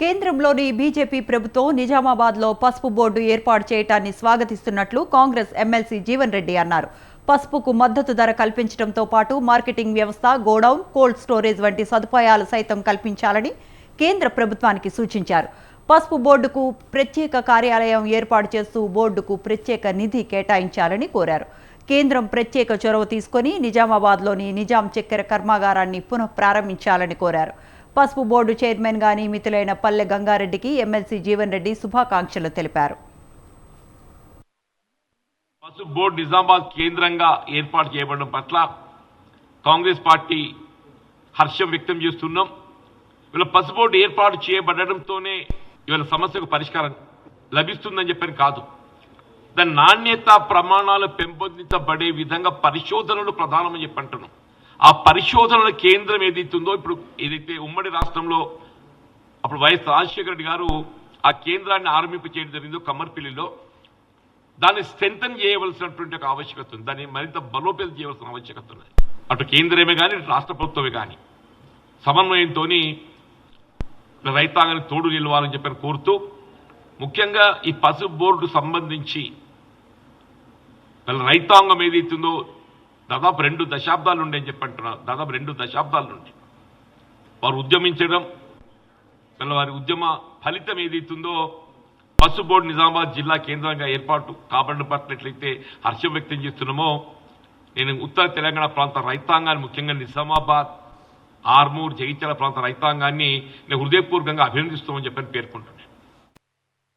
కేంద్రంలోని బీజేపీ ప్రభుత్వం నిజామాబాద్లో పసుపు బోర్డు ఏర్పాటు చేయటాన్ని స్వాగతిస్తున్నట్లు కాంగ్రెస్ ఎమ్మెల్సీ జీవన్ రెడ్డి అన్నారు. పసుపుకు మద్దతు ధర కల్పించడంతో పాటు మార్కెటింగ్ వ్యవస్థ గోడౌన్ కోల్డ్ స్టోరేజ్ వంటి సదుపాయాలు సైతం కల్పించాలని కేంద్ర ప్రభుత్వానికి సూచించారు. పసుపు బోర్డుకు ప్రత్యేక కార్యాలయం ఏర్పాటు చేస్తూ బోర్డుకు ప్రత్యేక నిధి కేటాయించాలని కోరారు. కేంద్రం ప్రత్యేక చొరవ తీసుకొని నిజామాబాద్లోని నిజాం చక్కెర కర్మాగారాన్ని పునః ప్రారంభించాలని కోరారు. పసుపు బోర్డు చైర్మన్గా నియమితులైన పల్లె గంగారెడ్డికి ఎమ్మెల్సీ జీవన్ రెడ్డి శుభాకాంక్షలు తెలిపారు. పసుపు బోర్డు నిజామాబాద్ కేంద్రంగా ఏర్పాటు చేయబడడం పట్ల కాంగ్రెస్ పార్టీ హర్షం వ్యక్తం చేస్తున్నాం. వీళ్ళ పసుపు బోర్డు ఏర్పాటు చేయబడడంతోనే ఇవాళ సమస్యకు పరిష్కారం లభిస్తుందని చెప్పని కాదు. దాని నాణ్యత ప్రమాణాలు పెంపొందించబడే విధంగా పరిశోధనలు ప్రధానమని చెప్పి అంటున్నాం. ఆ పరిశోధనల కేంద్రం ఏదైతుందో ఇప్పుడు ఏదైతే ఉమ్మడి రాష్ట్రంలో అప్పుడు వైఎస్ రాజశేఖర రెడ్డి గారు ఆ కేంద్రాన్ని ఆరంభింప చేయడం జరిగిందో కమ్మర్పిల్లిలో దాన్ని స్ట్రెంథన్ చేయవలసినటువంటి ఒక ఆవశ్యకత ఉంది. దాన్ని మరింత బలోపేతం చేయవలసిన ఆవశ్యకత ఉన్నది అటు కేంద్రమే కానీ రాష్ట్ర ప్రభుత్వమే కానీ సమన్వయంతో రైతాంగానికి తోడు నిలవాలని చెప్పని కోరుతూ ముఖ్యంగా ఈ పసుపు బోర్డు సంబంధించి రైతాంగం ఏదైతుందో దాదాపు రెండు దశాబ్దాల నుండి అని చెప్పంటున్నారు దాదాపు రెండు దశాబ్దాల నుండి. వారు ఉద్యమించడం వాళ్ళ వారి ఉద్యమ ఫలితం ఏదైతుందో పసుపు బోర్డు నిజామాబాద్ జిల్లా కేంద్రంగా ఏర్పాటు కాబడిన హర్షం వ్యక్తం చేస్తున్నామో నేను ఉత్తర తెలంగాణ ప్రాంత రైతాంగాన్ని ముఖ్యంగా నిజామాబాద్ ఆర్మూర్ జగిత్యాల ప్రాంత రైతాంగాన్ని నేను హృదయపూర్వకంగా అభినందిస్తామని చెప్పని పేర్కొంటున్నాను.